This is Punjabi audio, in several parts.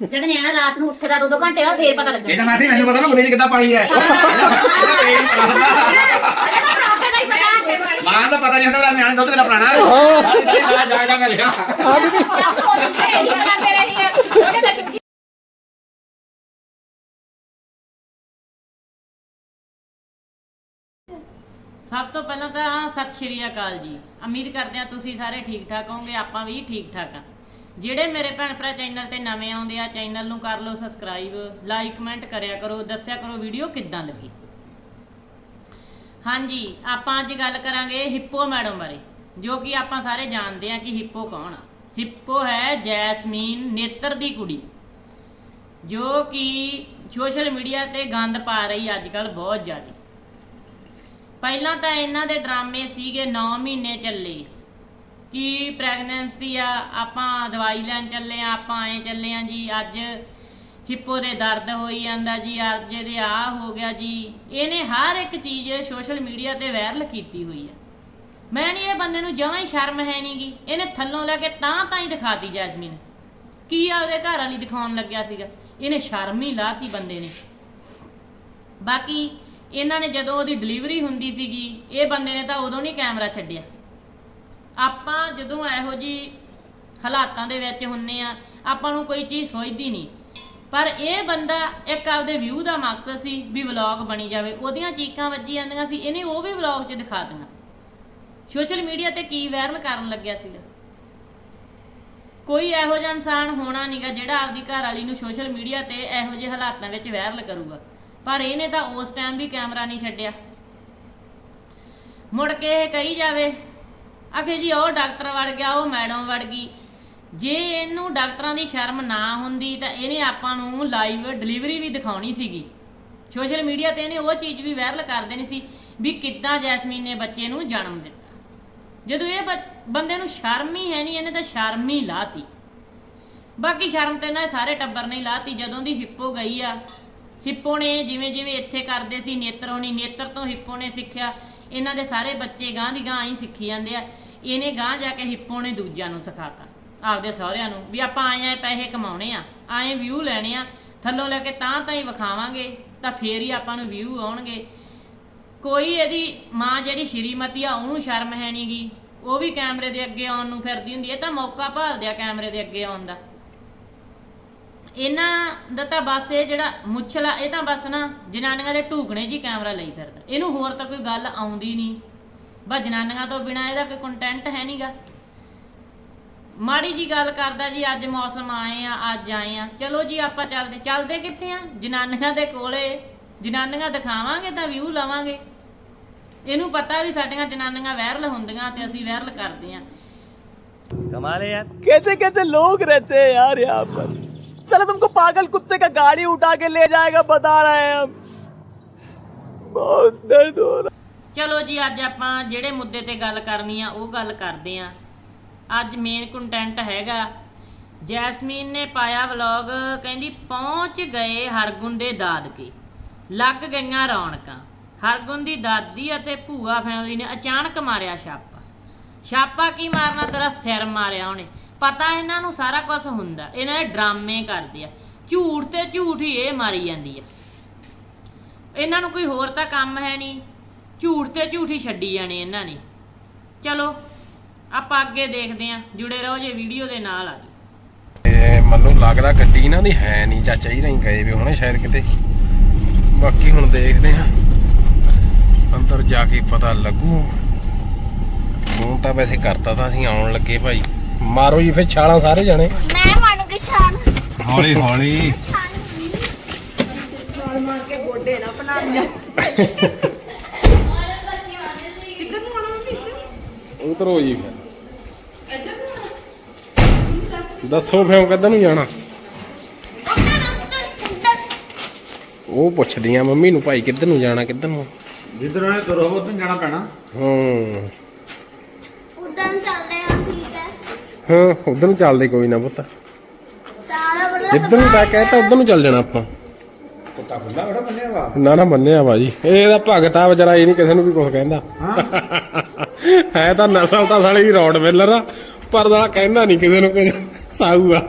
ਜਦ ਨਿਆਣਾ ਰਾਤ ਨੂੰ ਉੱਠਦਾ ਦੋ ਦੋ ਘੰਟੇ ਬਾਅਦ ਫੇਰ ਪਤਾ ਇਹ ਲੱਗਦਾ ਤਾਂ ਮਾਸੀ ਮੈਨੂੰ ਪਤਾ ਨਾ ਮੁੰਡੇ ਕਿੱਦਾਂ ਪਾਣੀ ਹੈ। ਮਾਂ ਦਾ ਪਤਾ ਨਹੀਂ ਹੁੰਦਾ ਨਿਆਣੇ ਦੁੱਧ ਕਿੰਨਾ ਪੁਰਾਣਾ ਹੈ। ਜਾ ਜਾ ਮੈਂ ਲਿਆ ਹਾਂ। ਦੀਦੀ। ਸਭ ਤੋਂ ਪਹਿਲਾਂ ਤਾਂ ਸਤਿ ਸ਼੍ਰੀ ਅਕਾਲ ਜੀ। ਉਮੀਦ ਕਰਦੇ ਆ ਤੁਸੀਂ ਸਾਰੇ ਠੀਕ ਠਾਕ ਹੋਵੋਗੇ ਆਪਾਂ ਵੀ ਠੀਕ ਠਾਕ ਆ ਜਿਹੜੇ ਮੇਰੇ ਭੈਣ ਭਰਾ ਚੈਨਲ ਤੇ ਨਵੇਂ ਆਉਂਦੇ ਆ ਚੈਨਲ ਨੂੰ ਕਰ ਲਓ ਸਬਸਕ੍ਰਾਈਬ ਲਾਈਕ ਕਮੈਂਟ ਕਰਿਆ ਕਰੋ, ਦੱਸਿਆ ਕਰੋ ਵੀਡੀਓ ਕਿੱਦਾਂ ਲੱਗੀ। ਹਾਂਜੀ, ਆਪਾਂ ਅੱਜ ਗੱਲ ਕਰਾਂਗੇ ਹਿੱਪੋ ਮੈਡਮ ਬਾਰੇ, ਜੋ ਕਿ ਆਪਾਂ ਸਾਰੇ ਜਾਣਦੇ ਆ ਕਿ ਹਿੱਪੋ ਕੌਣ ਆ। ਹਿੱਪੋ ਹੈ ਜੈਸਮੀਨ ਨੇਤਰ ਦੀ ਕੁੜੀ, ਜੋ ਕਿ ਸੋਸ਼ਲ ਮੀਡੀਆ ਤੇ ਗੰਦ ਪਾ ਰਹੀ ਅੱਜ ਕੱਲ ਬਹੁਤ ਜ਼ਿਆਦਾ। ਪਹਿਲਾਂ ਤਾਂ ਇਹਨਾਂ ਦੇ ਡਰਾਮੇ ਸੀਗੇ 9 ਮਹੀਨੇ ਚੱਲੇ। ਕਿ ਪ੍ਰੈਗਨੈਂਸੀ ਆ, ਆਪਾਂ ਦਵਾਈ ਲੈਣ ਚੱਲੇ ਆ, ਆਪਾਂ ਐ ਚੱਲੇ ਆ ਜੀ, ਅੱਜ ਹਿੱਪੋ ਦੇ ਦਰਦ ਹੋਈ ਜਾਂਦਾ ਜੀ, ਅੱਜ ਦੇ ਆ ਹੋ ਗਿਆ ਜੀ। ਇਹਨੇ ਹਰ ਇੱਕ ਚੀਜ਼ ਸੋਸ਼ਲ ਮੀਡੀਆ ਤੇ ਵਾਇਰਲ ਕੀਤੀ ਹੋਈ ਆ। ਮੈਂ ਨਹੀਂ ਇਹ ਬੰਦੇ ਨੂੰ ਜਮਾਂ ਹੀ ਸ਼ਰਮ ਹੈ ਨਹੀਂਗੀ ਇਹਨੇ ਥੱਲੋਂ ਲੈ ਕੇ ਤਾਂ ਤਾਂ ਹੀ ਦਿਖਾਤੀ ਜੈਸਮੀਨ। ਕੀ ਆ ਉਹਦੇ ਘਰ ਵਾਲੀ ਦਿਖਾਉਣ ਲੱਗਿਆ ਸੀਗਾ? ਇਹਨੇ ਸ਼ਰਮ ਹੀ ਲਾਤੀ ਬੰਦੇ ਨੇ। ਬਾਕੀ ਇਹਨਾਂ ਨੇ ਜਦੋਂ ਉਹਦੀ ਡਿਲੀਵਰੀ ਹੁੰਦੀ ਸੀਗੀ, ਇਹ ਬੰਦੇ ਨੇ ਤਾਂ ਉਦੋਂ ਨਹੀਂ ਕੈਮਰਾ ਛੱਡਿਆ। ਆਪਾਂ ਜਦੋਂ ਇਹੋ ਜੀ ਹਾਲਾਤਾਂ ਦੇ ਵਿੱਚ ਹੁੰਨੇ ਆ, ਆਪਾਂ ਨੂੰ ਕੋਈ ਚੀਜ਼ ਸੋਚਦੀ ਨਹੀਂ। ਪਰ ਇਹ ਬੰਦਾ ਇੱਕ ਆਪਦੇ ਵਿਊ ਦਾ ਮਕਸਦ ਸੀ ਵੀ ਵਲੌਗ ਬਣੀ ਜਾਵੇ। ਉਹਦੀਆਂ ਚੀਕਾਂ ਵੱਜੀ ਜਾਂਦੀਆਂ ਸੀ, ਇਹਨੇ ਉਹ ਵੀ ਵਲੌਗ 'ਚ ਦਿਖਾ ਦਿੱਤੀਆਂ ਸੋਸ਼ਲ ਮੀਡੀਆ ਤੇ ਕੀ ਵਾਇਰਲ ਕਰਨ ਲੱਗਿਆ ਸੀਗਾ? ਕੋਈ ਇਹੋ ਜਿਹਾ ਇਨਸਾਨ ਹੋਣਾ ਨਹੀਂਗਾ ਜਿਹੜਾ ਆਪਦੀ ਘਰ ਵਾਲੀ ਨੂੰ ਸੋਸ਼ਲ ਮੀਡੀਆ ਤੇ ਇਹੋ ਜਿਹੇ ਹਾਲਾਤਾਂ ਵਿੱਚ ਵਾਇਰਲ ਕਰੂਗਾ। ਪਰ ਇਹਨੇ ਤਾਂ ਉਸ ਟਾਈਮ ਵੀ ਕੈਮਰਾ ਨਹੀਂ ਛੱਡਿਆ। ਮੁੜ ਕੇ ਇਹ ਕਹੀ ਜਾਵੇ ਆਖੇ ਜੀ ਉਹ ਡਾਕਟਰ ਵੜ ਗਿਆ, ਉਹ ਮੈਡਮ ਵੜ ਗਈ। ਜੇ ਇਹਨੂੰ ਡਾਕਟਰਾਂ ਦੀ ਸ਼ਰਮ ਨਾ ਹੁੰਦੀ ਤਾਂ ਇਹਨੇ ਆਪਾਂ ਨੂੰ ਲਾਈਵ ਡਿਲੀਵਰੀ ਵੀ ਦਿਖਾਉਣੀ ਸੀਗੀ। ਸੋਸ਼ਲ ਮੀਡੀਆ ਤੇ ਇਹਨੇ ਉਹ ਚੀਜ਼ ਵੀ ਵਾਇਰਲ ਕਰ ਦੇਣੀ ਸੀ ਵੀ ਕਿੱਦਾਂ ਜੈਸਮੀਨ ਨੇ ਬੱਚੇ ਨੂੰ ਜਨਮ ਦਿੱਤਾ। ਜਦੋਂ ਇਹ ਬ- ਬੰਦੇ ਨੂੰ ਸ਼ਰਮ ਹੀ ਹੈ ਨਹੀਂ ਇਹਨੇ ਤਾਂ ਸ਼ਰਮ ਹੀ ਲਾਤੀ। ਬਾਕੀ ਸ਼ਰਮ ਤੇ ਨਾ ਸਾਰੇ ਟੱਬਰ ਨੇ ਹੀ ਲਾਤੀ, ਜਦੋਂ ਦੀ ਹਿੱਪੋ ਗਈ ਆ। ਹਿੱਪੋ ਨੇ ਜਿਵੇਂ ਜਿਵੇਂ ਇੱਥੇ ਕਰਦੇ ਸੀ, ਨੇਤਰ ਹੋਣੀ ਨੇਤਰ ਤੋਂ ਹਿੱਪੋ ਨੇ ਸਿੱਖਿਆ। ਇਹਨਾਂ ਦੇ ਸਾਰੇ ਬੱਚੇ ਗਾਂ ਦੀ ਗਾਂ ਹੀ ਸਿੱਖੀ ਜਾਂਦੇ ਆ। ਇਹਨੇ ਗਾਂ ਜਾ ਕੇ ਹਿੱਪੋ ਨੇ ਦੂਜਿਆਂ ਨੂੰ ਸਿਖਾਤਾ। ਆਪਦੇ ਸਹੁਰਿਆਂ ਨੂੰ ਵੀ ਆਪਾਂ ਆਏ ਆ ਪੈਸੇ ਕਮਾਉਣੇ ਆ, ਆਏ ਵਿਊ ਲੈਣੇ ਆ, ਥੱਲੋਂ ਲੈ ਕੇ ਤਾਂ ਤਾਂ ਹੀ ਵਿਖਾਵਾਂਗੇ, ਤਾਂ ਫੇਰ ਹੀ ਆਪਾਂ ਨੂੰ ਵਿਊ ਆਉਣਗੇ। ਕੋਈ ਇਹਦੀ ਮਾਂ ਜਿਹੜੀ ਸ਼੍ਰੀਮਤੀ ਆ, ਉਹਨੂੰ ਸ਼ਰਮ ਹੈ ਨਹੀਂਗੀ ਉਹ ਵੀ ਕੈਮਰੇ ਦੇ ਅੱਗੇ ਆਉਣ ਨੂੰ ਫਿਰਦੀ ਹੁੰਦੀ ਹੈ ਇਹ ਤਾਂ ਮੌਕਾ ਭਾਲਦੇ ਆ ਕੈਮਰੇ ਦੇ ਅੱਗੇ ਆਉਣ ਦਾ। ਇਹਨਾਂ ਦਾ ਤਾਂ ਬਸ ਇਹ ਜਿਹੜਾ ਮੁੱਛਲਾ ਇਹ ਤਾਂ ਬਸ ਨਾ ਜਨਾਨੀਆਂ ਦੇ ਢੂਕਣੇ ਜੀ ਕੈਮਰਾ ਲਈ ਫਿਰਦਾ ਇਹਨੂੰ ਹੋਰ ਤਾਂ ਕੋਈ ਗੱਲ ਆਉਂਦੀ ਨਹੀਂ ਬਸ ਜਨਾਨੀਆਂ ਤੋਂ ਬਿਨਾ ਇਹਦਾ ਕੋਈ ਕੰਟੈਂਟ ਹੈ ਨਹੀਂਗਾ ਮਾੜੀ ਜੀ ਗੱਲ ਕਰਦਾ ਜੀ ਅੱਜ ਮੌਸਮ ਆਏ ਆ ਅੱਜ ਆਏ ਆ ਚਲੋ ਜੀ ਆਪਾਂ ਚੱਲਦੇ ਚੱਲਦੇ ਕਿੱਥੇ ਆ ਜਨਾਨੀਆਂ ਦੇ ਕੋਲੇ ਜਨਾਨੀਆਂ ਦਿਖਾਵਾਂਗੇ ਤਾਂ ਵਿਊ ਲਵਾਂਗੇ ਇਹਨੂੰ ਪਤਾ ਵੀ ਸਾਡੀਆਂ ਜਨਾਨੀਆਂ ਵਾਇਰਲ ਹੁੰਦੀਆਂ ਤੇ ਅਸੀਂ ਵਾਇਰਲ ਕਰਦੇ ਆ कमाल है यार कैसे कैसे लोग रहते हैं यार यहाँ पर चलो तुमको पागल कुत्ते का गाड़ी उठा के ले जाएगा बता रहे हैं हम बहुत दर्द हो रहा ਚਲੋ ਜੀ ਅੱਜ ਆਪਾਂ ਜਿਹੜੇ ਮੁੱਦੇ ਤੇ ਗੱਲ ਕਰਨੀ ਆ ਉਹ ਗੱਲ ਕਰਦੇ ਆ ਅੱਜ ਮੇਨ ਕੰਟੈਂਟ ਹੈਗਾ ਜੈਸਮੀਨ ਨੇ ਪਾਇਆ ਵਲੌਗ ਕਹਿੰਦੀ ਪਹੁੰਚ ਗਏ ਹਰਗੁਣ ਦੇ ਦਾਦਕੇ ਲੱਗ ਗਈਆਂ ਰੌਣਕਾਂ ਹਰਗੁਣ ਦੀ ਦਾਦੀ ਅਤੇ ਭੂਆ ਫੈਮਿਲੀ ਨੇ ਅਚਾਨਕ ਮਾਰਿਆ ਛਾਪਾ ਛਾਪਾ ਕੀ ਮਾਰਨਾ ਤੇਰਾ ਸਿਰ ਮਾਰਿਆ ਉਹਨੇ ਪਤਾ ਇਹਨਾਂ ਨੂੰ ਸਾਰਾ ਕੁਝ ਹੁੰਦਾ, ਇਹਨਾਂ ਦੇ ਡਰਾਮੇ ਕਰਦੇ ਆ। ਝੂਠ ਤੇ ਝੂਠ ਹੀ ਇਹ ਮਾਰੀ ਜਾਂਦੀ ਆ। ਇਹਨਾਂ ਨੂੰ ਕੋਈ ਹੋਰ ਤਾਂ ਕੰਮ ਹੈ ਨਹੀਂ। ਝੂਠ ਤੇ ਝੂਠ ਛੱਡੀ ਜਾਣੇ ਇਹਨਾਂ ਨੇ। ਚਲੋ, ਆਪਾਂ ਅੱਗੇ ਦੇਖਦੇ ਆਂ ਜੁੜੇ ਰਹੋ ਜੇ ਵੀਡੀਓ ਦੇ ਨਾਲ ਆ ਜਾਓ। ਮੈਨੂੰ ਲੱਗਦਾ ਗੱਡੀ ਇਹਨਾਂ ਦੀ ਹੈ ਨਹੀਂ, ਚਾਚਾ ਜੀ ਨਹੀਂ ਗਏ ਵੀ ਹੋਣੇ ਸ਼ਾਇਦ ਕਿਤੇ। ਬਾਕੀ ਹੁਣ ਦੇਖਦੇ ਹਾਂ। ਅੰਦਰ ਜਾ ਕੇ ਪਤਾ ਲੱਗੂ। ਫੋਨ ਤਾਂ ਵੈਸੇ ਕਰਤਾ ਤਾਂ ਅਸੀਂ, ਆਉਣ ਲੱਗੇ ਭਾਈ। ਮਾਰੋ ਜੀ ਫਿਰ ਛਾਲਾਂ ਸਾਰੇ ਜਾਣੇ। ਮੈਂ ਮਾਨੂਗੀ ਸ਼ਾਨ ਹੌਲੀ ਹੌਲੀ। ਉਤਰੋ ਜੀ। ਫਿਰ ਦੱਸੋ ਫਿਰ ਕਿੱਧਰ ਨੂੰ ਜਾਣਾ? ਉਹ ਪੁੱਛਦੀਆਂ ਮੰਮੀ ਨੂੰ ਭਾਈ ਕਿੱਧਰ ਨੂੰ ਜਾਣਾ ਕਿੱਧਰ ਨੂੰ? ਜਿੱਧਰ ਉਹਨੇ ਤੁਰੋ ਉਧਰ ਜਾਣਾ ਪੈਣਾ। ਹਾਂ ਉਦਾਂ ਚੱਲਦੇ ਆ ਠੀਕ ਹੈ ਹਾਂ ਉਧਰ ਨੂੰ ਚੱਲਦੇ ਕੋਈ ਨਾ ਪੁੱਤ। ਸਾਰਾ ਬੜਾ ਜਿੱਧਰ ਨੂੰ ਤਾਂ ਕਹਿਤਾ ਉਧਰ ਨੂੰ ਚੱਲ ਜਾਣਾ ਆਪਾਂ। ਕੁੱਤਾ ਬੰਦਾ ਬੜਾ ਬੰਨਿਆ ਵਾ ਨਾ ਨਾ ਮੰਨਿਆ ਵਾ ਜੀ। ਇਹ ਇਹਦਾ ਭਗਤ ਆ ਵਿਚਾਰਾ ਇਹ ਨਹੀਂ ਕਿਸੇ ਨੂੰ ਵੀ ਕੁਝ ਕਹਿੰਦਾ। ਹੈ। ਤਾਂ ਨਸਲ ਤਾਂ ਸਾਲੀ ਦੀ ਰੌਡ ਵੇਲਰ ਆ ਪਰ ਸਾਲਾ ਕਹਿੰਦਾ ਨਹੀਂ ਕਿਸੇ ਨੂੰ ਕੁਝ ਸਾਊ ਆ।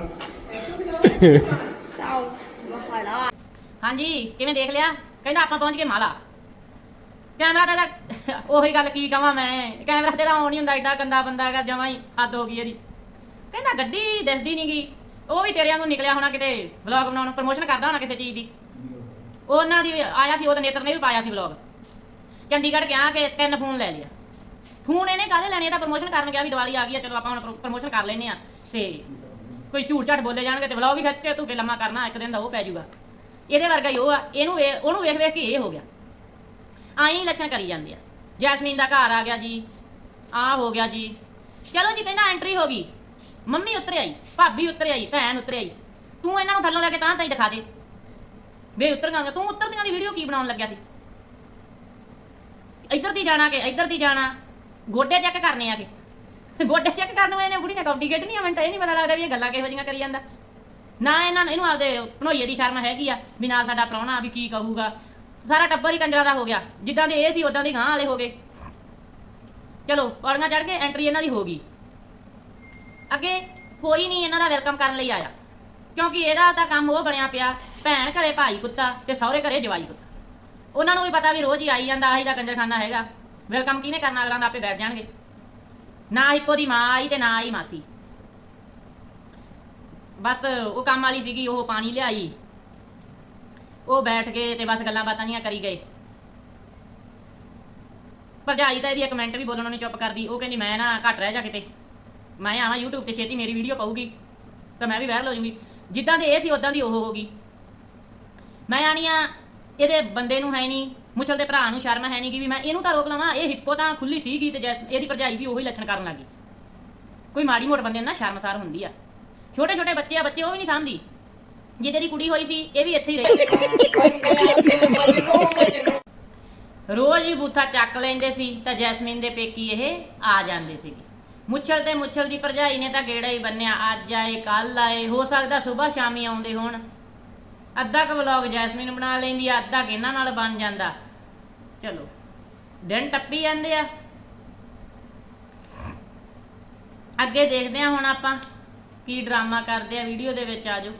ਹਾਂਜੀ ਕਿਵੇਂ ਦੇਖ ਲਿਆ? ਕਹਿੰਦਾ ਆਪਾਂ ਪਹੁੰਚ ਗਏ ਮਾਲਾ। ਕੈਮਰਾ ਤਾਂ ਇਹਦਾ- ਉਹੀ ਗੱਲ ਕੀ ਕਵਾਂ ਮੈਂ। ਕੈਮਰਾ ਤੇ ਤਾਂ ਆਉਣ ਨਹੀਂ ਹੁੰਦਾ ਐਡਾ ਗੰਦਾ ਬੰਦਾ ਹੈਗਾ ਜਮਾਂ ਹੀ ਹੱਦ ਹੋ ਗਈ ਇਹਦੀ। ਕਹਿੰਦਾ ਗੱਡੀ ਦਿਸਦੀ ਨੀ ਗੀ। ਉਹ ਵੀ ਤੇਰੇ ਵਾਂਗੂ ਨਿਕਲਿਆ ਹੋਣਾ ਕਿਤੇ ਵਲੌਗ ਬਣਾਉਣ ਪ੍ਰਮੋਸ਼ਨ ਕਰਦਾ ਹੋਣਾ ਕਿਸੇ ਚੀਜ਼ ਦੀ। ਉਹਨਾਂ ਦੀ ਆਇਆ ਸੀ, ਉਹਦੇ ਨੇਤਰ ਨੇ ਵੀ ਪਾਇਆ ਸੀ ਵਲੌਗ ਚੰਡੀਗੜ੍ਹ ਗਿਆ ਕਿ ਤਿੰਨ ਫੋਨ ਲੈ ਲਿਆ। ਫੋਨ ਇਹਨੇ ਕਾਹਦੇ ਲੈਣੇ? ਤਾਂ ਪ੍ਰਮੋਸ਼ਨ ਕਰਨ ਗਿਆ ਵੀ ਦੀਵਾਲੀ ਆ ਗਈ ਆ, ਚਲੋ ਆਪਾਂ ਹੁਣ ਪ੍ਰਮੋਸ਼ਨ ਕਰ ਲੈਨੇ ਆ। ਤੇ ਕੋਈ ਝੂਠ ਝਾਟ ਬੋਲੇ ਜਾਣਗੇ ਤੇ ਵਲੌਗ ਹੀ ਖੱਚੇ, ਤੂੰ ਕਿ ਲੰਮਾ ਕਰਨਾ, ਇੱਕ ਦਿਨ ਦਾ ਉਹ ਪੈ ਜਾਊਗਾ ਇਹਦੇ ਵਰਗਾ ਹੀ ਉਹ ਆ, ਇਹਨੂੰ ਵੇ- ਉਹਨੂੰ ਵੇਖ ਵੇਖ ਕੇ ਇਹ ਹੋ ਗਿਆ। ਆਈ ਲੱਛਣ ਕਰੀ ਜਾਂਦੇ ਆ। ਜੈਸਮੀਨ ਦਾ ਘਰ ਆ ਗਿਆ ਜੀ ਆ ਹੋ ਗਿਆ ਜੀ। ਚਲੋ ਜੀ, ਕਹਿੰਦਾ ਐਂਟਰੀ ਹੋ ਗਈ। ਮੰਮੀ ਉਤਰ ਆਈ, ਭਾਬੀ ਉਤਰ ਆਈ, ਭੈਣ ਉਤਰ ਆਈ। ਤੂੰ ਇਹਨਾਂ ਨੂੰ ਥੱਲੋਂ ਲੈ ਕੇ ਤਾਂ ਤਾਂ ਹੀ ਦਿਖਾ ਦੇ। ਵੇ ਉਤਰ ਗਾਂਗਾ, ਤੂੰ ਉੱਤਰਦੀਆਂ ਦੀ ਵੀਡੀਓ ਕੀ ਬਣਾਉਣ ਲੱਗਿਆ ਸੀ? ਇੱਧਰ ਦੀ ਜਾਣਾ ਕਿ, ਇੱਧਰ ਦੀ ਜਾਣਾ? ਗੋਡੇ ਚੈੱਕ ਕਰਨੇ ਆ ਕਿ? ਗੋਡੇ ਚੈੱਕ ਕਰਨ ਵਾਲੇ ਨੇ ਬੁੜੀ ਨੇ ਕੌਡੀ ਕੱਢਣੀ ਆ, ਮੈਨੂੰ ਤਾਂ ਇਹ ਨਹੀਂ ਪਤਾ ਲੱਗਦਾ ਵੀ ਇਹ ਗੱਲਾਂ ਕਿਹੋ ਜਿਹੀਆਂ ਕਰੀ ਜਾਂਦਾ। ਨਾ ਇਹਨਾਂ ਨੂੰ, ਇਹਨੂੰ ਆਪਦੇ ਭਣੋਈਏ ਦੀ ਸ਼ਰਮ ਹੈਗੀ ਆ, ਵੀ ਨਾਲ ਸਾਡਾ ਪ੍ਰਾਹੁਣਾ ਵੀ ਕੀ ਕਹੂਗਾ। ਸਾਰਾ ਟੱਬਰ ਹੀ ਕੰਜਰਾ ਦਾ ਹੋ ਗਿਆ। ਜਿੱਦਾਂ ਦੇ ਇਹ ਸੀ ਉਦਾਂ ਦੇ ਗਾਂ ਵਾਲੇ ਹੋ ਗਏ। ਚਲੋ, ਪੌੜੀਆਂ ਚੜ ਕੇ ਐਂਟਰੀ ਇਹਨਾਂ ਦੀ ਹੋ ਗਈ। ਅੱਗੇ ਕੋਈ ਨਹੀਂ ਇਹਨਾਂ ਦਾ ਵੈਲਕਮ ਕਰਨ ਲਈ ਆਇਆ। ਕਿਉਂਕਿ ਇਹਦਾ ਤਾਂ ਕੰਮ ਉਹ ਬਣਿਆ ਪਿਆ, ਭੈਣ ਘਰੇ ਭਾਈ ਕੁੱਤਾ ਤੇ ਸਹੁਰੇ ਘਰੇ ਜਵਾਈ ਕੁੱਤਾ। ਉਹਨਾਂ ਨੂੰ ਵੀ ਪਤਾ ਵੀ ਰੋਜ਼ ਹੀ ਆਈ ਜਾਂਦਾ, ਆਹੀ ਦਾ ਕੰਜਰਖਾਨਾ ਹੈਗਾ। ਵੈਲਕਮ ਕਿਹਨੇ ਕਰਨਾ, ਅਗਲਾਂ ਆਪੇ ਬੈਠ ਜਾਣਗੇ। ਨਾ ਇੱਕੋ ਦੀ ਮਾਂ ਆਈ ਤੇ ਨਾ ਆਈ ਮਾਸੀ। ਬਸ ਉਹ ਕੰਮ ਵਾਲੀ ਸੀਗੀ, ਉਹ ਪਾਣੀ ਲਿਆਈ। ਉਹ ਬੈਠ ਗਏ ਤੇ ਬਸ ਗੱਲਾਂ ਬਾਤਾਂ ਦੀਆਂ ਕਰੀ ਗਏ। ਭਰਜਾਈ ਤਾਂ ਇਹਦੀ ਇੱਕ ਮਿੰਟ ਵੀ ਬੋਲਣ ਨੂੰ ਚੁੱਪ ਕਰਦੀ, ਉਹ ਕਹਿੰਦੀ, ਮੈਂ ਨਾ ਘੱਟ ਰਹਿ ਜਾ ਕਿਤੇ। ਮੈਂ ਆਵਾਂ YouTube ਤੇ ਛੇਤੀ ਮੇਰੀ ਵੀਡੀਓ ਪਾਊਗੀ, ਤਾਂ ਮੈਂ ਵੀ ਵਾਇਰਲ ਹੋ ਜਾਊਂਗੀ। ਜਿੱਦਾਂ ਦੇ ਇਹ ਸੀ ਉਦਾਂ ਦੀ ਉਹ ਹੋਗੀ ਮੈਂ ਆਣੀ ਆ, ਇਹਦੇ ਬੰਦੇ ਨੂੰ ਹੈ ਨਹੀਂ ਮੁਚਲ ਦੇ ਭਰਾ ਨੂੰ ਸ਼ਰਮ ਹੈ ਨਹੀਂ ਕਿ ਵੀ ਮੈਂ ਇਹਨੂੰ ਤਾਂ ਰੋਕ ਲਵਾਂ, ਇਹ ਹਿੱਪੋ ਤਾਂ ਖੁੱਲੀ ਸੀਗੀ ਤੇ ਜੈਸ, ਇਹਦੀ ਭਰਜਾਈ ਵੀ ਉਹੀ ਲੱਛਣ ਕਰਨ ਲੱਗੀ। ਕੋਈ ਮਾੜੀ ਮੋਟ ਬੰਦੇ ਨੂੰ ਨਾ ਸ਼ਰਮਸਾਰ ਹੁੰਦੀ ਆ। ਛੋਟੇ ਛੋਟੇ ਬੱਚੇ ਆ, ਬੱਚੇ ਉਹ ਵੀ ਨਹੀਂ ਸਮਝਦੀ ਜਿਹਦੇ ਦੀ ਕੁੜੀ ਹੋਈ ਸੀ, ਇਹ ਵੀ ਇੱਥੇ ਹੀ ਰਹੀ। ਰੋਜ਼ ਹੀ ਬੂਥਾ ਚੱਕ ਲੈਂਦੇ ਸੀ, ਤਾਂ ਜੈਸਮੀਨ ਦੇ ਪੇਕੀ ਇਹ ਆ ਜਾਂਦੇ ਸੀਗੇ। ਮੁੱਛਲ ਤੇ ਮੁੱਛਲ ਦੀ ਭਰਜਾਈ ਨੇ ਤਾਂ ਗੇੜਾ ਹੀ ਬੰਨਿਆ। ਅੱਜ ਆਏ ਕੱਲ ਆਏ, ਹੋ ਸਕਦਾ ਸਵੇਰ ਸ਼ਾਮੀ ਆਉਂਦੇ ਹੋਣ। ਅੱਧਾ ਕ ਵਲੌਗ ਜੈਸਮੀਨ ਬਣਾ ਲੈਂਦੀ ਆ, ਅੱਧਾ ਕਿ ਇਹਨਾਂ ਨਾਲ ਬਣ ਜਾਂਦਾ। ਚਲੋ, ਦਿਨ ਟੱਪੀ ਜਾਂਦੇ ਆ। ਅੱਗੇ ਦੇਖਦੇ ਆ ਹੁਣ ਆਪਾਂ ਕੀ ਡਰਾਮਾ ਕਰਦੇ ਆ। ਵੀਡੀਓ ਦੇ ਵਿੱਚ ਆਜੋ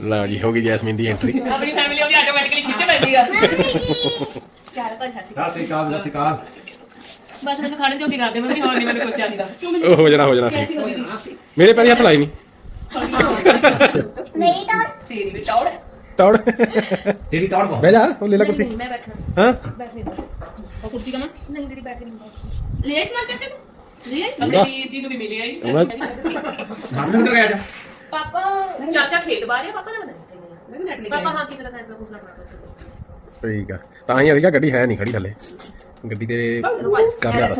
ਲਓ ਜੀ ਹੋ ਗਈ ਜੈਸਮੀਨ ਦੀ ਐਂਟਰੀ ਆਪਣੀ ਫੈਮਿਲੀ ਉਹਦੀ ਆਟੋਮੈਟਿਕਲੀ ਖਿੱਚ ਪੈਂਦੀ ਆ। ਚਾਰ ਪੰਜ ਹੱਸੀ ਸਤਿ ਸ੍ਰੀ ਅਕਾਲ ਸਤਿ ਸ੍ਰੀ ਅਕਾਲ। ਬਸ ਮੈਨੂੰ ਖਾਣੇ ਜੋਗੀ ਕਰਦੇ ਮੰਮੀ ਹੋਰ ਨਹੀਂ ਮੈਨੂੰ ਸੋਚਿਆ ਸੀਗਾ। ਉਹ ਹੋ ਜਾਣਾ ਹੋ ਜਾਣਾ। ਠੀਕ ਕੈਸੀ ਹੋਣੀ ਦੀ ਮੇਰੇ ਪੈਰੀ ਹੱਥ ਲਾਈ ਨਹੀਂ ਨਹੀਂ ਤਾਂ ਸੇਰੀ ਵੀ ਟੌੜ। ਤੌੜ ਤੇਰੀ ਤੌੜ ਬਹੁਤ। ਬਹਿ ਜਾ ਉਹ ਲੈ ਲੈ ਕੁਰਸੀ। ਮੈਂ ਬੈਠਣਾ। ਹਾਂ? ਬੈਠ ਨਹੀਂ ਉਹ ਕੁਰਸੀ ਕਮਾ। ਨਹੀਂ ਦੀਦੀ ਬੈਠ ਨਹੀਂ ਲੈ ਇਸ ਨਾਲ ਚੱਕੇ ਲੈ। ਆਪਣੇ ਵੀਰ ਜੀ ਨੂੰ ਵੀ ਮਿਲਿਆ ਹੀ ਮੈਂ ਸਾਹਮਣੇ ਕਿੱਧਰ ਗਿਆ ਜਾ। ਪਾਪਾ ਚਾਚਾ ਖੇਤ ਬਾਹਰ ਹੈ ਪਾਪਾ ਨੇ ਬਣਾ ਮੈਂ ਨੈਟ ਲੈ ਪਾਪਾ ਹਾਂ ਕਿਸੇ ਦਾ ਫੈਸਲਾ ਪੁੱਛਣਾ ਪੜਦਾ ਠੀਕ ਆ। ਤਾਂ ਹੀ ਗੱਡੀ ਹੈ ਨਹੀਂ ਖੜੀ ਥੱਲੇ ਗੱਡੀ ਤੇ ਕਰ ਲਿਆ ਬਸ।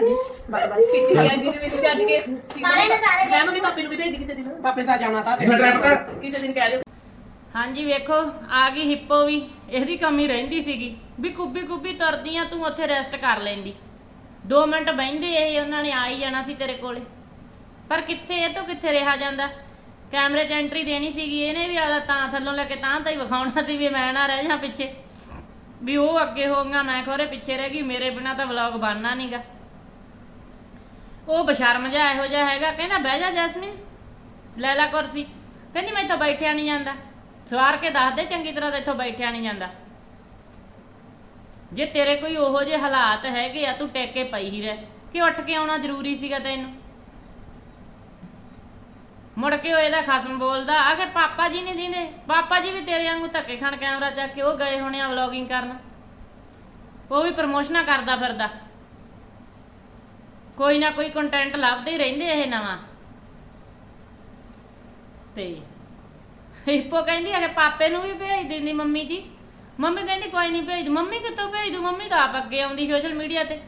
ਪਿੱਤੀਆਂ ਜੀ ਦੇ ਵਿੱਚ ਅੱਜ ਕੇ? ਸਾਰੇ ਨੇ ਸਾਰੇ ਮੈਂ ਮੰਮੀ ਪਾਪੇ ਨੂੰ ਵੀ ਭੇਜ ਦੀ ਕਿਸੇ ਦਿਨ। ਪਾਪੇ ਦਾ ਜਾਣਾ ਤਾਂ ਇਹਨਾਂ ਡਰਾਈਵਰ ਕਰ ਕਿਸੇ ਦਿਨ ਕਹਿ ਦਿਓ। ਹਾਂਜੀ ਵੇਖੋ ਆ ਗਈ ਹਿੱਪੋ ਵੀ। ਇਹਦੀ ਕਮੀ ਰਹਿੰਦੀ ਸੀਗੀ। ਵੀ ਕੁੱਬੀ ਕੁੱਬੀ ਤੁਰਦੀਆਂ ਤੂੰ ਉੱਥੇ ਰੈਸਟ ਕਰ ਲੈਂਦੀ। 2 ਮਿੰਟ ਬਹਿੰਦੇ ਇਹ ਉਹਨਾਂ ਨੇ ਆ ਹੀ ਜਾਣਾ ਸੀ ਤੇਰੇ ਕੋਲੇ। ਪਰ ਕਿੱਥੇ ਇਹ ਤੋਂ ਕਿੱਥੇ ਰਿਹਾ ਜਾਂਦਾ? ਕੈਮਰੇ 'ਚ ਐਂਟਰੀ ਦੇਣੀ ਸੀਗੀ, ਇਹਨੇ ਵੀ ਆਦਾ ਤਾਂ ਥੱਲੋਂ ਲੈ ਕੇ ਤਾਂ ਤਾਂ ਹੀ ਵਿਖਾਉਣਾ ਸੀ ਵੀ ਮੈਂ ਨਾ ਰਹਿ ਜਾ ਪਿੱਛੇ। ਵੀ ਉਹ ਅੱਗੇ ਹੋਊਗਾ, ਮੈਂ ਖੋਰੇ ਪਿੱਛੇ ਰਹਿ ਗਈ, ਮੇਰੇ ਬਿਨਾ ਤਾਂ ਵਲੌਗ ਬਣਨਾ ਨਹੀਂਗਾ ਉਹ ਬਸ਼ਰਮ ਜਿਹਾ ਇਹੋ ਜਿਹਾ ਹੈਗਾ, ਕਹਿੰਦਾ ਬਹਿ ਜਾ ਜੈਸਮੀਨ, ਲੈ ਲੈ ਕੁਰਸੀ। ਕਹਿੰਦੀ ਮੈਂ ਇੱਥੋਂ ਬੈਠਿਆ ਨਹੀਂ ਜਾਂਦਾ। ਸਵਾਰ ਕੇ ਦੱਸ ਦੇ ਚੰਗੀ ਤਰ੍ਹਾਂ ਤਾਂ ਇੱਥੋਂ ਬੈਠਿਆ ਨਹੀਂ ਜਾਂਦਾ। ਜੇ ਤੇਰੇ ਕੋਈ ਉਹੋ ਜਿਹੇ ਹਾਲਾਤ ਹੈਗੇ ਆ, ਤੂੰ ਟੇਕੇ ਪਈ ਹੀ ਰਹਿ। ਕਿ ਉੱਠ ਕੇ ਆਉਣਾ ਜ਼ਰੂਰੀ ਸੀਗਾ ਤੈਨੂੰ? ਮੁੜ ਕੇ ਉਹ ਇਹਦਾ ਖਸਮ ਬੋਲਦਾ ਆ ਕਿ ਪਾਪਾ ਜੀ ਨਹੀਂ ਦਿੰਦੇ, ਪਾਪਾ ਜੀ ਵੀ ਤੇਰੇ ਵਾਂਗੂ ਧੱਕੇ ਖਾਣ ਕੈਮਰਾ ਚੱਕ ਕੇ ਉਹ ਗਏ ਹੋਣੇ ਆ ਵਲੌਗਿੰਗ ਕਰਨ। ਉਹ ਵੀ ਪ੍ਰਮੋਸ਼ਨਾਂ ਕਰਦਾ ਫਿਰਦਾ। ਕੋਈ ਨਾ ਕੋਈ ਕੰਟੈਂਟ ਲੱਭਦੇ ਹੀ ਰਹਿੰਦੇ ਇਹ ਨਵਾਂ। ਤੇ ਹਿੱਪੋ ਕਹਿੰਦੀ ਆ ਪਾਪੇ ਨੂੰ ਵੀ ਭੇਜ ਦਿੰਦੀ ਮੰਮੀ ਜੀ। ਮੰਮੀ ਕਹਿੰਦੀ, ਕੋਈ ਨਹੀਂ ਭੇਜ ਦੂ। ਮੰਮੀ ਕਿੱਥੋਂ ਭੇਜ ਦੂ? ਮੰਮੀ ਤਾਂ ਆਪ ਅੱਗੇ ਆਉਂਦੀ ਸੋਸ਼ਲ ਮੀਡੀਆ ਤੇ।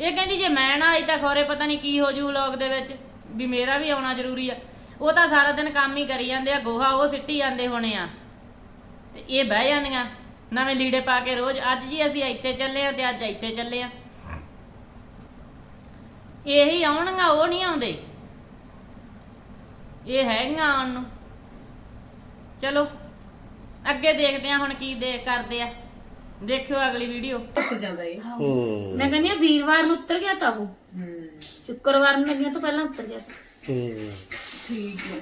ਇਹ ਕਹਿੰਦੀ, ਜੇ ਮੈਂ ਨਾ ਆਈ ਤਾਂ ਖੋਰੇ ਪਤਾ ਨਹੀਂ ਕੀ ਹੋ ਜੂ ਵਲੌਗ ਦੇ ਵਿੱਚ। ਵੀ ਮੇਰਾ ਵੀ ਆਉਣਾ ਜ਼ਰੂਰੀ ਆ। ਉਹ ਤਾਂ ਸਾਰਾ ਦਿਨ ਕੰਮ ਹੀ ਕਰੀ ਜਾਂਦੇ ਆ ਗੋਹਾ ਉਹ ਸਿੱਟੀ ਜਾਂਦੇ ਹੋਣੇ ਆ। ਤੇ ਇਹ ਬਹਿ ਜਾਂਦੀਆਂ ਨਵੇਂ ਲੀੜੇ ਪਾ ਕੇ ਰੋਜ਼। ਅੱਜ ਜੀ ਅਸੀਂ ਇੱਥੇ ਚੱਲੇ ਆ ਤੇ ਅੱਜ ਇੱਥੇ ਚੱਲੇ ਆ। ਇਹੀ ਆਉਣਗਾ ਉਹ ਨਹੀਂ ਆਉਂਦੇ। ਇਹ ਹੈਗੀਆਂ ਆਉਣ ਨੂੰ। ਚਲੋ ਅੱਗੇ ਦੇਖਦੇ ਆ ਹੁਣ ਕੀ ਦੇ ਕਰਦੇ ਆ। ਦੇਖਿਓ ਅਗਲੀ ਵੀਡੀਓ। ਉੱਤ ਜਾਂਦਾ ਏ ਮੈਂ ਕਹਿੰਦੀ ਆ ਵੀਰਵਾਰ ਨੂੰ ਉੱਤਰ ਗਿਆ ਤਾਂ ਉਹ। ਸ਼ੁੱਕਰਵਾਰ ਨੂੰ ਲੱਗਿਆ ਤੋਂ ਪਹਿਲਾਂ ਉੱਤਰ ਗਿਆ ਸੀ। ਹੂੰ। ਠੀਕ ਹੈ।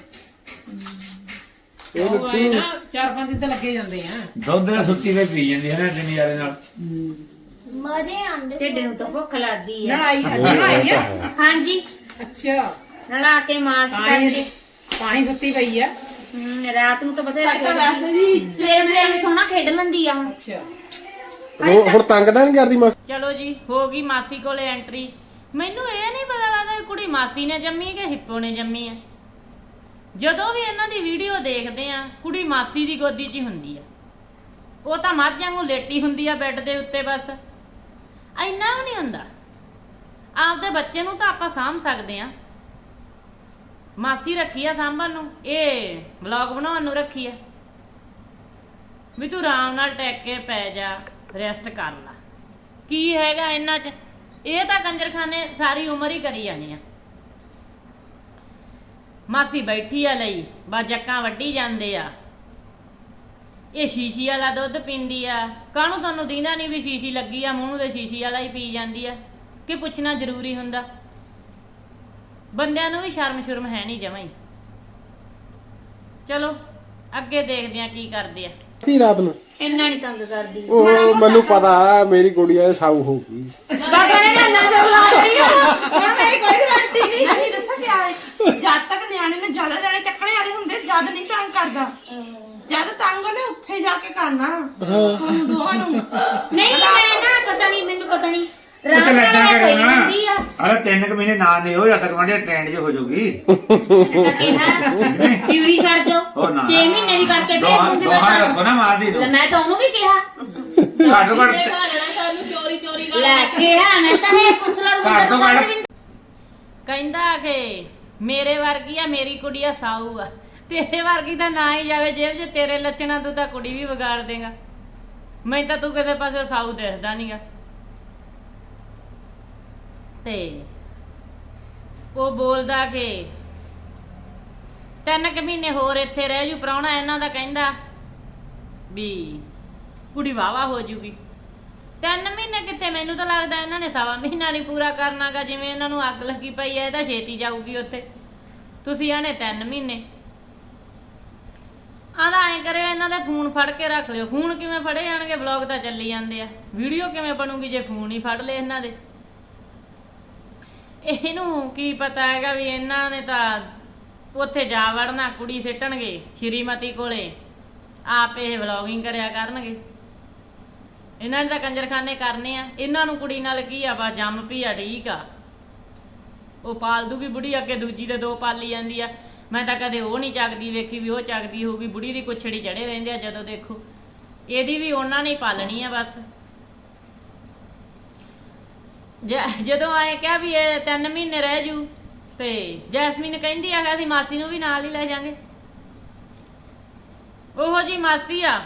ਉਹ ਆਏ ਨਾ ਚਾਰ ਪੰਜ ਦਿਨ ਤਾਂ ਲੱਗੇ ਜਾਂਦੇ ਆ। ਦੁੱਧ ਦਾ ਸੁੱਤੀ ਤੇ ਪੀ ਜਾਂਦੀ ਹੈ ਨਾ ਇੰਨੇ ਨਜ਼ਾਰੇ ਨਾਲ। ਮਜ਼ੇ ਆਉਂਦੇ ਢਿੱਡ ਨੂੰ ਤਾਂ ਭੁੱਖ ਲੱਗਦੀ ਆ। ਲੜਾਈ ਲੜਾਈ ਆ। ਹਾਂਜੀ। ਅੱਛਾ। ਨਲਾ ਕੇ ਤਾਂ ਹੀ ਕਰਕੇ। ਹੀ ਸੁੱਤੀ ਪਈ ਆ। ਹਮ, ਰਾਤ ਨੂੰ ਤਾਂ ਬਥੇਰਾ ਵੀ ਸਵੇਰੇ ਸਵੇਰੇ ਨੂੰ ਸੋਹਣਾ ਖੇਡ ਲੈਂਦੀ ਆ। ਹੁਣ ਅੱਛਾ। ਹੁਣ ਹੁਣ ਤੰਗ ਤਾਂ ਨਹੀਂ ਕਰਦੀ ਮਾਸੀ? ਚਲੋ ਜੀ ਹੋ ਗਈ ਮਾਸੀ ਕੋਲੇ ਐਂਟਰੀ। ਮੈਨੂੰ ਇਹ ਨਹੀਂ ਪਤਾ ਲੱਗਦਾ ਵੀ ਕੁੜੀ ਮਾਸੀ ਨੇ ਜੰਮੀ ਕਿ ਹਿੱਪੋ ਨੇ ਜੰਮੀ ਹੈ ਜਦੋਂ ਵੀ ਇਹਨਾਂ ਦੀ ਵੀਡੀਓ ਦੇਖਦੇ ਆ, ਕੁੜੀ ਮਾਸੀ ਦੀ ਗੋਦੀ 'ਚ ਹੀ ਹੁੰਦੀ ਆ। ਉਹ ਤਾਂ ਮੱਝ ਵਾਂਗੂ ਲੇਟੀ ਹੁੰਦੀ ਆ ਬੈੱਡ ਦੇ ਉੱਤੇ ਬਸ। ਇੰਨਾ ਵੀ ਨਹੀਂ ਹੁੰਦਾ। ਆਪਦੇ ਬੱਚੇ ਨੂੰ ਤਾਂ ਆਪਾਂ ਸਾਂਭ ਸਕਦੇ ਆ। ਮਾਸੀ ਰੱਖੀ ਆ ਸਾਂਭਣ ਨੂੰ, ਇਹ ਵਲੌਗ ਬਣਾਉਣ ਨੂੰ ਰੱਖੀ ਆ। ਵੀ ਤੂੰ ਆਰਾਮ ਨਾਲ ਟੈਕ ਕੇ ਪੈ ਜਾ ਰੈਸਟ ਕਰ ਲੈ। ਕੀ ਹੈਗਾ ਇਹਨਾਂ 'ਚ? ਇਹ ਤਾਂ ਕੰਜਰਖਾਨੇ ਸਾਰੀ ਉਮਰ ਹੀ ਕਰੀ ਜਾਣੀ ਆ। ਮਾਸੀ ਬੈਠੀ ਆ ਲਈ ਬਾ ਵੱਢੀ ਜਾਂਦੇ ਆ। ਇਹ ਸ਼ੀਸ਼ੀ ਵਾਲਾ ਦੁੱਧ ਪੀਂਦੀ ਆ। ਕਾਹਨੂੰ ਤੁਹਾਨੂੰ ਦੀਨਾ ਨਹੀਂ ਵੀ ਸ਼ੀਸ਼ੀ ਲੱਗੀ ਆ, ਮੂੰਹ ਦੇ ਸ਼ੀਸ਼ੀ ਵਾਲਾ ਹੀ ਪੀ ਜਾਂਦੀ ਆ? ਕਿ ਪੁੱਛਣਾ ਜ਼ਰੂਰੀ ਹੁੰਦਾ? ਬੰਦਿਆਂ ਨੂੰ ਵੀ ਸ਼ਰਮ ਸ਼ੁਰਮ ਹੈ ਨਹੀਂ ਜਮਾਂ ਚਲੋ, ਅੱਗੇ ਦੇਖਦੇ ਆ ਕੀ ਕਰਦੇ ਆ। ਸੀ ਰਾਤ ਨੂੰ। ਇੰਨਾ ਨਹੀਂ ਤੰਗ ਕਰਦੀ। ਉਹ ਮੈਨੂੰ ਪਤਾ ਮੇਰੀ ਗੁੜੀਆ ਸਾਊ ਹੋਊਗੀ ਬਸ ਇਹਨੇ ਨਾ ਰਹੀ ਆ। ਹੁਣ ਮੇਰੀ ਕੋਈ ਗਰੰਟੀ ਨਹੀਂ। ਨਹੀਂ ਦੱਸਾਂ ਕੀ ਹੈ ਜਦ ਤੱਕ ਨਿਆਣੇ ਨੂੰ ਜ਼ਿਆਦਾ ਜਾਣੇ ਚੱਕਣੇ ਵਾਲੇ ਹੁੰਦੇ ਜਦ ਨਹੀਂ ਤੰਗ ਕਰਦਾ। ਜਦ ਤੰਗ ਉਹਨੇ ਉੱਥੇ ਜਾ ਕੇ ਕਰਨਾ। ਤੁਹਾਨੂੰ ਦੋਵਾਂ ਨੂੰ। ਨਹੀਂ ਮੈਂ ਨਾ ਪਤਾ ਨਹੀਂ ਮੈਨੂੰ ਪਤਾ ਨਹੀਂ। ਉਹ ਤਾਂ ਰਾਤ ਲੱਗਾ ਨਾਲ ਕਰੋ ਹੋਈ ਨਾ ਹੁੰਦੀ ਆ। ਅਰੇ ਤਿੰਨ ਕੁ ਮਹੀਨੇ ਨਾ ਨਹੀਂ ਹੋ ਤੱਕ ਟ੍ਰੈਂਡ ਹੋ ਜਾਊਗੀ। ਕਿਹਾ ਛੱਡ ਜਾਓ। ਉਹ ਨਾ। 6 ਮਹੀਨੇ ਦੀ ਕਰਕੇ ਭੇਜ ਦੋਹਾਂ ਦੂੰਗੀ ਦੋਹਾਂ ਮੈਂ ਰੱਖੋ ਨਾ ਮਾਰਦੀ ਲੈ ਨੂੰ ਮੈਂ ਤਾਂ ਉਹਨੂੰ ਵੀ ਕਿਹਾ। ਘੱਟ ਤੋਂ ਘੱਟ ਸਾਨੂੰ ਚੋਰੀ ਚੋਰੀ ਲੈ ਕਿਹਾ ਮੈਂ ਤਾਂ ਇਹ ਪੁੱਛ ਲਾ ਘੱਟ ਤੋਂ ਘੱਟ। ਕਹਿੰਦਾ ਕਿ ਮੇਰੇ ਵਰਗੀ ਆ ਮੇਰੀ ਕੁੜੀ ਆ ਸਾਊ ਆ। ਤੇਰੇ ਵਰਗੀ ਤਾਂ ਨਾ ਹੀ ਜਾਵੇ ਜੇਬ 'ਚ ਤੇਰੇ ਲੱਛਣਾ ਤੂੰ ਤਾਂ ਕੁੜੀ ਵੀ ਵਿਗਾੜ ਦੇਗਾ। ਮੈਂ ਤਾਂ ਤੂੰ ਕਿਸੇ ਪਾਸੇ ਸਾਊ ਦਿਖਦਾ ਨਹੀਂਗਾ ਤੇ ਉਹ ਬੋਲਦਾ ਕਿ ਤਿੰਨ ਕੁ ਮਹੀਨੇ ਹੋਰ ਇੱਥੇ ਰਹਿ ਜੂ, ਪ੍ਰਾਹੁਣਾ ਇਹਨਾਂ ਦਾ ਕਹਿੰਦਾ ਵੀ ਕੁੜੀ ਵਾਵਾ ਹੋ ਜੂਗੀ। ਤਿੰਨ ਮਹੀਨੇ ਕਿੱਥੇ? ਮੈਨੂੰ ਤਾਂ ਲੱਗਦਾ ਇਹਨਾਂ ਨੇ ਸਵਾ ਮਹੀਨਾ ਨਹੀਂ ਪੂਰਾ ਕਰਨਾਗਾ, ਜਿਵੇਂ ਇਹਨਾਂ ਨੂੰ ਅੱਗ ਲੱਗੀ ਪਈ ਐ, ਇਹ ਤਾਂ ਛੇਤੀ ਜਾਊਗੀ ਉੱਥੇ। ਤੁਸੀਂ ਆਣੇ ਤਿੰਨ ਮਹੀਨੇ। ਆਦਾ ਐ ਕਰਿਓ, ਇਹਨਾਂ ਦੇ ਫੋਨ ਫੜ ਕੇ ਰੱਖ ਲਿਓ। ਫੋਨ ਕਿਵੇਂ ਫੜੇ ਜਾਣਗੇ? ਵਲੌਗ ਤਾਂ ਚੱਲੀ ਜਾਂਦੇ ਆ। ਵੀਡੀਓ ਕਿਵੇਂ ਬਣੂਗੀ ਜੇ ਫੋਨ ਹੀ ਫੜ ਲਏ ਇਹਨਾਂ ਦੇ? ਇਹਨੂੰ ਕੀ ਪਤਾ ਹੈਗਾ ਵੀ ਇਹਨਾਂ ਨੇ ਤਾਂ ਉੱਥੇ ਜਾ ਵੜਨਾ, ਕੁੜੀ ਸਿੱਟਣਗੇ ਸ਼੍ਰੀਮਤੀ ਕੋਲੇ। ਆਪ ਇਹ ਵਲੌਗਿੰਗ ਕਰਿਆ ਕਰਨਗੇ। ਇਹਨਾਂ ਨੇ ਤਾਂ ਕੰਜਰਖਾਨੇ ਕਰਨੇ ਆ। ਇਹਨਾਂ ਨੂੰ ਕੁੜੀ ਨਾਲ ਕੀ ਆ ਬਾ ਜੰਮ ਪੀ ਆ, ਠੀਕ ਆ। ਉਹ ਪਾਲ ਦੂਗੀ ਬੁੜੀ ਅੱਗੇ ਦੂਜੀ ਦੇ ਦੋ ਪਾਲੀ ਜਾਂਦੀ ਆ। ਮੈਂ ਤਾਂ ਕਦੇ ਉਹ ਨਹੀਂ ਚੱਕਦੀ, ਵੇਖੀ ਵੀ ਉਹ ਚੱਕਦੀ ਹੋਊਗੀ। ਬੁੜੀ ਦੀ ਕੁਛੜੀ ਚੜੇ ਰਹਿੰਦੇ ਆ ਜਦੋਂ ਦੇਖੋ। ਇਹਦੀ ਵੀ ਉਹਨਾਂ ਨੇ ਪਾਲਣੀ ਆ ਬਸ। ਜਦੋਂ ਆਏ ਕਿਹਾ ਵੀ ਇਹ 3 ਮਹੀਨੇ ਰਹਿ ਜੂ ਤੇ ਜੈਸਮੀਨ ਕਹਿੰਦੀ ਆ ਕਿ ਅਸੀਂ ਮਾਸੀ ਨੂੰ ਵੀ ਨਾਲ ਹੀ ਲੈ ਜਾਾਂਗੇ। ਉਹੋ ਜੀ ਮਾਸੀ ਆ।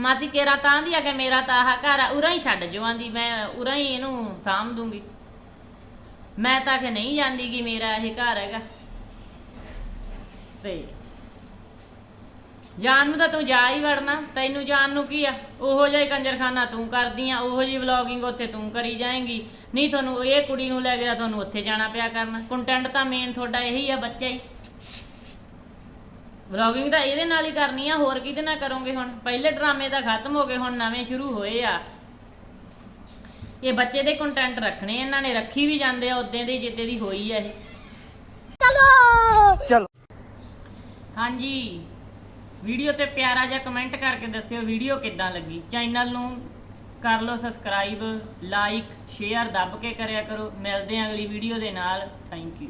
ਮਾਸੀ ਕੇਰਾ ਤਾਂ ਦੀ ਆ ਕਿ ਮੇਰਾ ਤਾਂ ਆਹ ਘਰ ਆ, ਉਰਾਂ ਹੀ ਛੱਡ ਜੋ ਮੈਂ ਉਰਾਂ ਹੀ ਇਹਨੂੰ ਸਾਂਭ ਦੂੰਗੀ। ਮੈਂ ਤਾਂ ਕਿ ਨਹੀਂ ਜਾਂਦੀ ਕਿ ਮੇਰਾ ਇਹ ਘਰ ਹੈਗਾ। ਤੇ ਜਾਨ ਨੂੰ ਤਾਂ ਤੂੰ ਜਾ ਹੀ ਵੜਨਾ, ਤੈਨੂੰ ਜਾਨ ਨੂੰ ਕੀ ਆ? ਉਹੋ ਜਿਹਾ ਹੀ ਕੰਜਰਖਾਨਾ ਤੂੰ ਕਰਦੀ ਆ, ਉਹੋ ਜਿਹੀ ਵਲੌਗਿੰਗ ਉੱਥੇ ਤੂੰ ਕਰੀ ਜਾਏਂਗੀ। ਨਹੀਂ ਤੁਹਾਨੂੰ ਇਹ ਕੁੜੀ ਨੂੰ ਲੈ ਗਿਆ ਤੁਹਾਨੂੰ ਉੱਥੇ ਜਾਣਾ ਪਿਆ ਕਰਨਾ। ਕੰਟੈਂਟ ਤਾਂ ਮੇਨ ਤੁਹਾਡਾ ਇਹੀ ਆ ਬੱਚਾ ਹੀ। ਵਲੌਗਿੰਗ ਤਾਂ ਇਹਦੇ ਨਾਲ ਹੀ ਕਰਨੀ ਆ ਹੋਰ ਕਿਹਦੇ ਨਾਲ ਕਰੋਗੇ ਹੁਣ? ਪਹਿਲੇ ਡਰਾਮੇ ਤਾਂ ਖਤਮ ਹੋ ਗਏ ਹੁਣ ਨਵੇਂ ਸ਼ੁਰੂ ਹੋਏ ਆ। ਇਹ ਬੱਚੇ ਦੇ ਕੰਟੈਂਟ ਰੱਖਣੇ ਇਹਨਾਂ ਨੇ ਰੱਖੀ ਵੀ ਜਾਂਦੇ ਆ ਉਦੋਂ ਦੇ ਜਿੱਦੇ ਦੀ ਹੋਈ ਆ ਇਹ। ਚਲੋ! ਹਾਂਜੀ। ਵੀਡੀਓ ਤੇ ਪਿਆਰਾ ਜਿਹਾ ਕਮੈਂਟ ਕਰਕੇ ਦੱਸਿਓ ਵੀਡੀਓ ਕਿੱਦਾਂ ਲੱਗੀ? ਚੈਨਲ ਨੂੰ ਕਰ ਲਓ ਸਬਸਕ੍ਰਾਈਬ ਲਾਈਕ ਸ਼ੇਅਰ ਦੱਬ ਕੇ ਕਰਿਆ ਕਰੋ। ਮਿਲਦੇ ਹਾਂ ਅਗਲੀ ਵੀਡੀਓ ਦੇ ਨਾਲ। Thank you